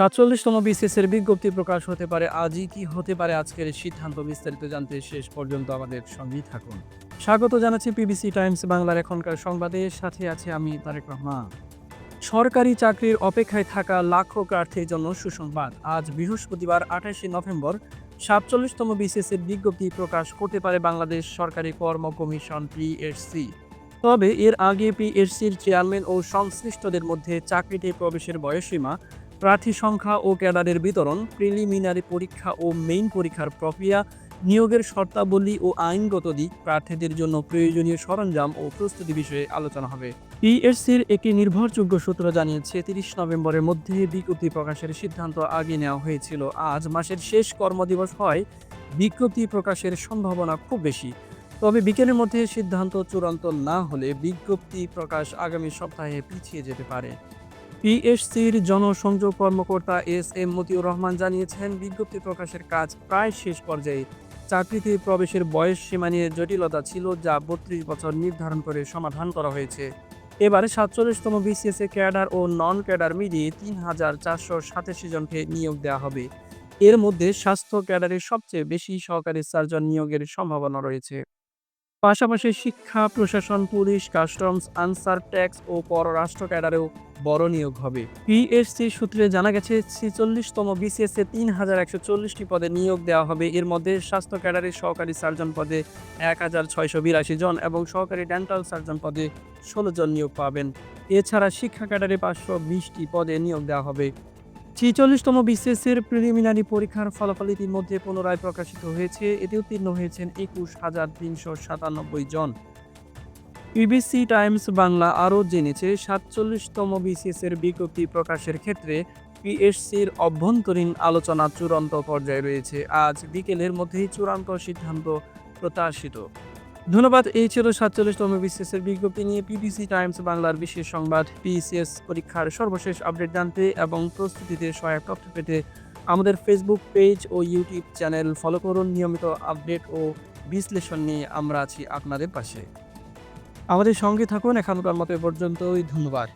সাতচল্লিশতম বিসিএসের বিজ্ঞপ্তি প্রকাশ হতে পারে, আজই কি হতে পারে আজকের সিদ্ধান্ত? বিস্তারিত জানতে শেষ পর্যন্ত আমাদের সঙ্গেই থাকুন। স্বাগত জানাচ্ছি পিবিসি টাইমস বাংলার এখনকার সংবাদে। সাথে আছে আমি, তারেক রহমান। সরকারি চাকরির অপেক্ষায় থাকা লাখো প্রার্থীর জন্য সুসংবাদ। আজ বৃহস্পতিবার, আঠাশে নভেম্বর, সাতচল্লিশতম বিসিএসের বিজ্ঞপ্তি প্রকাশ করতে পারে বাংলাদেশ সরকারি কর্ম কমিশন পিএসসি তবে এর আগে পিএসসির চেয়ারম্যান ও সংশ্লিষ্টদের মধ্যে চাকরিতে প্রবেশের বয়সীমা প্রার্থী সংখ্যা ও ক্যাডারের বিতরণ, প্রিলিমিনারি পরীক্ষা ও মেইন পরীক্ষার প্রক্রিয়া, নিয়োগের শর্তাবলী ও আইনগত দিক প্রার্থীদের জন্য প্রয়োজনীয় সরঞ্জাম ও প্রস্তুতি বিষয়ে আলোচনা হবে। পিএসসির একটি নির্ভরযোগ্য সূত্র জানিয়েছে, তিরিশ নভেম্বরের মধ্যে বিজ্ঞপ্তি প্রকাশের সিদ্ধান্ত আগে নেওয়া হয়েছিল। আজ মাসের শেষ কর্মদিবস হয়, বিজ্ঞপ্তি প্রকাশের সম্ভাবনা খুব বেশি। তবে বিকেলের মধ্যে সিদ্ধান্ত চূড়ান্ত না হলে বিজ্ঞপ্তি প্রকাশ আগামী সপ্তাহে পিছিয়ে যেতে পারে। পিএসসির জনসংযোগ কর্মকর্তা এস এম মতিউর রহমান জানিয়েছেন, বিজ্ঞপ্তি প্রকাশের কাজ প্রায় শেষ পর্যায়ে। চাকরিতে প্রবেশের বয়স সীমা নিয়ে জটিলতা ছিল, যা বত্রিশ বছর নির্ধারণ করে সমাধান করা হয়েছে। এবারে সাতচল্লিশতম বিসিএসএ ক্যাডার ও নন ক্যাডার মিলিয়ে তিন হাজার চারশো সাতাশি জনকে নিয়োগ দেওয়া হবে। এর মধ্যে স্বাস্থ্য ক্যাডারের সবচেয়ে বেশি সহকারী সার্জন নিয়োগের সম্ভাবনা রয়েছে। পাশাপাশি শিক্ষা, প্রশাসন, পুলিশ, কাস্টমস, আনসার, ট্যাক্স ও পররাষ্ট্র ক্যাডারেও বড় নিয়োগ হবে পিএসসি সূত্রে জানা গেছে, ছেচল্লিশতম বিসিএস এ তিন হাজার একশো চল্লিশটি পদে নিয়োগ দেওয়া হবে। এর মধ্যে স্বাস্থ্য ক্যাডারের সহকারী সার্জন পদে এক হাজার ছয়শো বিরাশি জন এবং সহকারী ডেন্টাল সার্জন পদে ষোলো জন নিয়োগ পাবেন। এছাড়া শিক্ষা ক্যাডারে পাঁচশো বিশটি পদে নিয়োগ দেওয়া হবে। ছিচল্লিশতম বিসিএস এর প্রিলিমিনারি পরীক্ষার ফলাফল ইতিমধ্যে পুনরায় প্রকাশিত হয়েছে। এতে উত্তীর্ণ হয়েছেন একুশ হাজার তিনশো সাতানব্বই জন। বিবিসি টাইমস বাংলা আরও জেনেছে, সাতচল্লিশতম বিসিএস এর বিজ্ঞপ্তি প্রকাশের ক্ষেত্রে পিএসসির অভ্যন্তরীণ আলোচনা চূড়ান্ত পর্যায়ে রয়েছে। আজ বিকেলের মধ্যেই চূড়ান্ত সিদ্ধান্ত প্রত্যাশিত। ধন্যবাদ, এই ছিল সাতচল্লিশতম বিসিএস এর বিজ্ঞপ্তি নিয়ে পিবিসি টাইমস বাংলার বিশেষ সংবাদ। পিসিএস পরীক্ষার সর্বশেষ আপডেট জানতে এবং প্রস্তুতিতে সহায়ক তথ্য পেতে আমাদের ফেসবুক পেজ ও ইউটিউব চ্যানেল ফলো করুন। নিয়মিত আপডেট ও বিশ্লেষণ নিয়ে আমরা আছি আপনাদের পাশে। আমাদের সঙ্গে থাকুন এখনকার মতো এ পর্যন্তই। ধন্যবাদ।